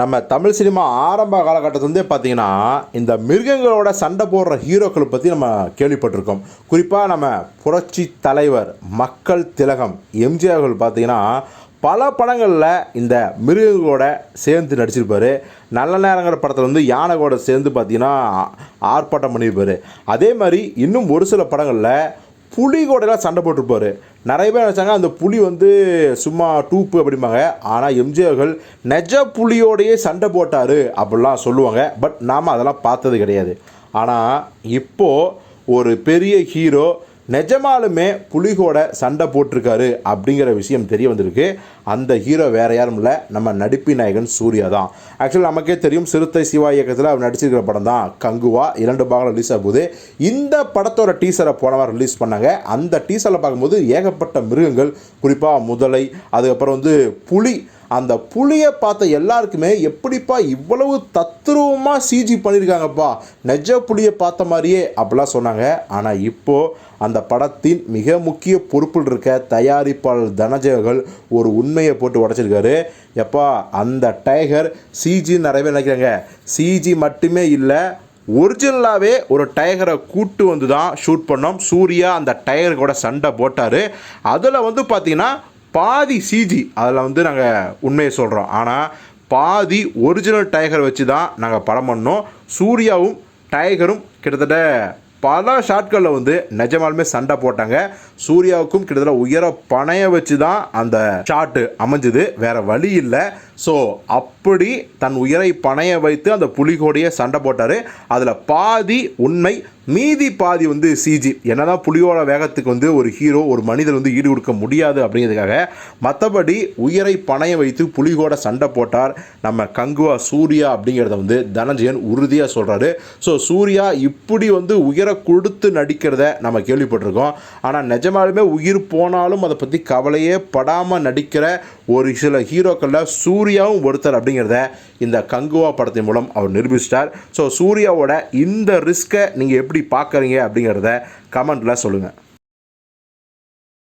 நம்ம தமிழ் சினிமா ஆரம்ப காலகட்டத்திலேருந்தே பார்த்தீங்கன்னா இந்த மிருகங்களோட சண்டை போடுற ஹீரோக்களை பற்றி நம்ம கேள்விப்பட்டிருக்கோம். குறிப்பாக நம்ம புரட்சி தலைவர் மக்கள் திலகம் எம்ஜிஆர் அவர்கள் பார்த்தீங்கன்னா பல படங்களில் இந்த மிருகங்களோட சேர்ந்து நடிச்சிருப்பார். நல்ல நேரங்கிற படத்தில் வந்து யானை கூட சேர்ந்து பார்த்தீங்கன்னா ஆர்ப்பாட்டம் பண்ணியிருப்பாரு அதே மாதிரி இன்னும் ஒரு சில படங்களில் புலி கூடலாம் சண்டை போட்டிருப்பாரு. நிறைய பேர் நினச்சாங்க அந்த புலி வந்து சும்மா டூப்பு அப்படிம்பாங்க. ஆனால் எம்ஜிஆர்கள் நெஜ புலியோடையே சண்டை போட்டார் அப்படிலாம் சொல்லுவாங்க. பட் நாம் அதெல்லாம் பார்த்தது கிடையாது. ஆனால் இப்போது ஒரு பெரிய ஹீரோ நிஜமாலுமே புலிகோட சண்டை போட்டிருக்காரு அப்படிங்கிற விஷயம் தெரிய வந்திருக்கு. அந்த ஹீரோ வேற யாரும் இல்லை. நம்ம நடிப்பு நாயகன் சூர்யா தான். ஆக்சுவலி நமக்கே தெரியும் சிறுத்தை சிவா இயக்கத்தில் அவர் நடிச்சிருக்கிற படம் தான். கங்குவா இரண்டு பாகம் ரிலீஸ் ஆகுது இந்த படத்தோட டீசரை போன வாரம் ரிலீஸ் பண்ணாங்க. அந்த டீசரில் பார்க்கும்போது ஏகப்பட்ட மிருகங்கள் குறிப்பாக முதலை அதுக்கப்புறம் வந்து புலி அந்த புலியை பார்த்த எல்லாருக்குமே எப்படிப்பா இவ்வளவு தத்ரூபமாக சிஜி பண்ணியிருக்காங்கப்பா நெஜ புலியை பார்த்த மாதிரியே அப்படிலாம் சொன்னாங்க. ஆனால் இப்போது அந்த படத்தின் மிக முக்கிய பொறுப்பில் இருக்க தயாரிப்பாளர் தனஜயர்கள் ஒரு உண்மையை போட்டு உடச்சிருக்காரு. எப்பா அந்த டைகர் சிஜி நிறைய பேர் நினைக்கிறாங்க. சிஜி மட்டுமே இல்லை ஒரிஜினலாகவே ஒரு டைகரை கூட்டு வந்து தான் ஷூட் பண்ணோம். சூர்யா அந்த டைகர் கூட சண்டை போட்டார். அதில் வந்து பார்த்திங்கன்னா பாதி சிஜி அதில் வந்து நாங்கள் உண்மையை சொல்கிறோம் ஆனால் பாதி ஒரிஜினல் டைகர் வச்சு தான் நாங்கள் படம் பண்ணோம். சூர்யாவும் டைகரும் கிட்டத்தட்ட பல ஷாட்களில் வந்து நிஜமாலுமே சண்டை போட்டாங்க. சூர்யாவுக்கும் கிட்டத்தட்ட உயர பனைய வச்சு தான் அந்த ஷாட்டு அமைஞ்சுது. வேறு வழி இல்லை. ஸோ அப்படி தன் உயிரை பணைய வைத்து அந்த புலிகோடையே சண்டை போட்டார். அதில் பாதி உண்மை மீதி பாதி வந்து சிஜி. என்னதான் புலியோட வேகத்துக்கு வந்து ஒரு ஹீரோ ஒரு மனிதர் வந்து ஈடு கொடுக்க முடியாது அப்படிங்கிறதுக்காக மற்றபடி உயிரை பணைய வைத்து புலிகோட சண்டை போட்டார். நம்ம கங்குவா சூர்யா அப்படிங்கிறத வந்து தனஞ்சயன் உறுதியாக சொல்கிறாரு ஸோ சூர்யா இப்படி வந்து உயிரை கொடுத்து நடிக்கிறத நம்ம கேள்விப்பட்டிருக்கோம். ஆனால் நிஜமாலுமே உயிர் போனாலும் அதை பற்றி கவலையே படாமல் நடிக்கிற ஒரு சில ஹீரோக்களில் சூர்யாவும் ஒருத்தர் அப்படிங்கிறத இந்த கங்குவா படத்தின் மூலம் அவர் நிரூபிச்சிட்டார். ஸோ சூர்யாவோட இந்த ரிஸ்க்கை நீங்கள் எப்படி பார்க்குறீங்க அப்படிங்கிறத கமெண்ட்டில் சொல்லுங்கள்